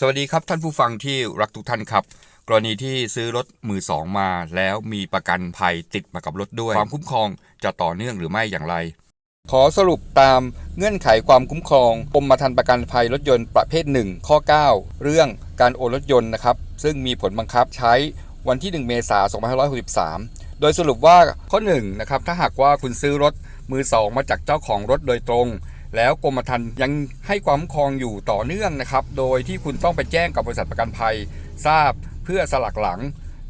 สวัสดีครับท่านผู้ฟังที่รักทุกท่านครับ กรณีที่ซื้อรถมือสองมาแล้วมีประกันภัยติดมากับรถด้วย ความคุ้มครองจะต่อเนื่องหรือไม่อย่างไร ขอสรุปตามเงื่อนไขความคุ้มครองกรมธรรม์ประกันภัยรถยนต์ประเภท 1 ข้อ 9 เรื่องการโอนรถยนต์นะครับ ซึ่งมีผลบังคับใช้วันที่ 1 เมษายน 2563 โดยสรุปว่าข้อ1นะครับถ้าหากว่าคุณซื้อรถมือสองมาจากเจ้าของรถโดยตรง แล้วกรมธรรม์ยังให้ความครองอยู่ต่อเนื่องนะครับ โดยที่คุณต้องไปแจ้งกับบริษัทประกันภัย ทราบเพื่อสลักหลัง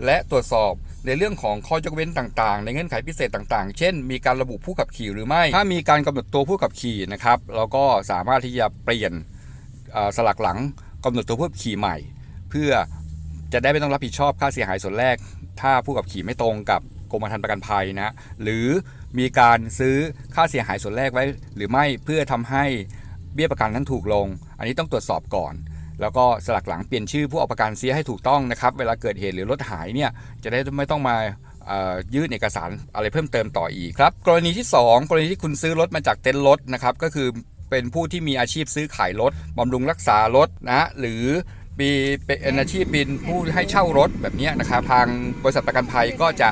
และตรวจสอบในเรื่องของข้อยกเว้นต่างๆ ในเงื่อนไขพิเศษต่างๆ เช่น มีการระบุผู้ขับขี่หรือไม่ ถ้ามีการกำหนดตัวผู้ขับขี่นะครับเราก็สามารถที่จะเปลี่ยนสลักหลังกำหนดตัวผู้ขับขี่ใหม่ เพื่อจะได้ไม่ต้องรับผิดชอบค่าเสียหายส่วนแรก ถ้าผู้ขับขี่ไม่ตรงกับ กรมธรรม์ประกันภัยนะหรือมีการซื้อค่าเสียหายส่วนแรกไว้ หรือไม่เพื่อทำให้เบี้ยประกันนั้นถูกลง อันนี้ต้องตรวจสอบก่อน แล้วก็สลักหลังเปลี่ยนชื่อผู้เอาประกันเสียให้ถูกต้องนะครับ เวลาเกิดเหตุหรือรถหายเนี่ยจะได้ไม่ต้องมายื่นเอกสารอะไรเพิ่มเติมต่ออีกครับ กรณีที่ 2 กรณีที่คุณซื้อรถมาจากเต็นท์รถนะครับก็คือเป็นผู้ที่มีอาชีพซื้อขายรถบำรุงรักษารถนะหรือมีเป็นอาชีพเป็นผู้ให้เช่ารถแบบเนี้ยนะครับ ทางบริษัทประกันภัยก็จะ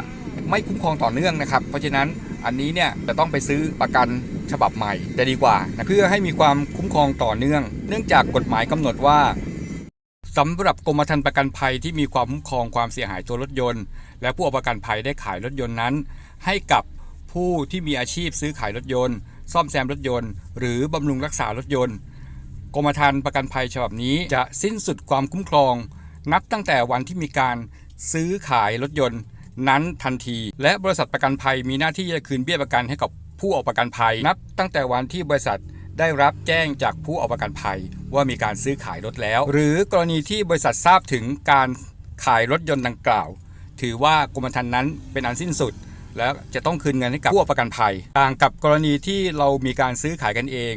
ไม่คุ้มครองต่อเนื่องนะครับ เพราะฉะนั้นอันนี้เนี่ยจะต้องไปซื้อประกันฉบับใหม่จะดีกว่านะเพื่อให้มีความคุ้มครองต่อเนื่อง เนื่องจากกฎหมายกำหนดว่าสำหรับกรมธรรม์ประกันภัยที่มีความคุ้มครองความเสียหายตัวรถยนต์ และผู้เอาประกันภัยได้ขายรถยนต์นั้น ให้กับผู้ที่มีอาชีพซื้อขายรถยนต์ ซ่อมแซมรถยนต์ หรือบำรุงรักษารถยนต์ กรมธรรม์ประกันภัยฉบับนี้จะสิ้นสุดความคุ้มครอง นับตั้งแต่วันที่มีการซื้อขายรถยนต์ นั้นทันที และบริษัทประกันภัยมีหน้าที่จะคืนเบี้ยประกันให้กับผู้เอาประกันภัยนับ ตั้งแต่วันที่บริษัทได้รับแจ้งจากผู้เอาประกันภัยว่ามีการซื้อขายรถแล้ว หรือกรณีที่บริษัททราบถึงการขายรถยนต์ดังกล่าว ถือว่ากรมธรรม์นั้นเป็นอันสิ้นสุด แล้วจะต้องคืนเงินให้กับผู้เอาประกันภัย ต่างกับกรณีที่เรามีการซื้อขายกันเอง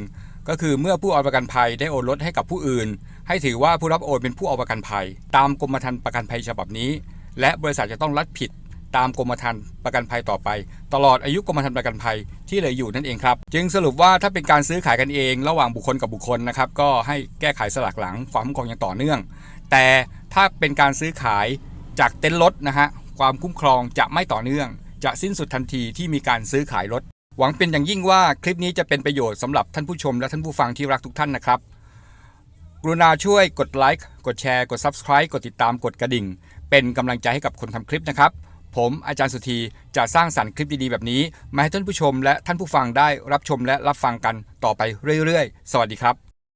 ก็คือเมื่อผู้เอาประกันภัยได้โอนรถให้กับผู้อื่น ให้ถือว่าผู้รับโอนเป็นผู้เอาประกันภัย ตามกรมธรรม์ประกันภัยฉบับนี้ และบริษัทจะต้องรับผิด ตามกรมธรรม์ประกันภัยต่อไป ตลอดอายุกรมธรรม์ประกันภัยที่เหลืออยู่นั่นเองครับ จึงสรุปว่าถ้าเป็นการซื้อขายกันเอง ระหว่างบุคคลกับบุคคลนะครับก็ให้แก้ไขสลักหลังความคุ้มครองอย่างต่อเนื่อง แต่ถ้าเป็นการซื้อขายจากเต็นท์รถนะฮะความคุ้มครองจะไม่ต่อเนื่อง จะสิ้นสุดทันทีที่มีการซื้อขายรถหวังเป็นอย่างยิ่งว่าคลิปนี้จะเป็นประโยชน์สำหรับท่านผู้ชมและท่านผู้ฟังที่รักทุกท่านนะครับ กรุณาช่วยกดไลค์กดแชร์ กด Subscribe กดติดตามกดกระดิ่ง เป็นกำลังใจให้กับคนทำคลิปนะครับ ผมอาจารย์สุธีจะสร้างสรรค์คลิปดีๆ แบบนี้ มาให้ท่านผู้ชมและท่านผู้ฟังได้รับชมและรับฟังกันต่อไปเรื่อยๆ สวัสดีครับ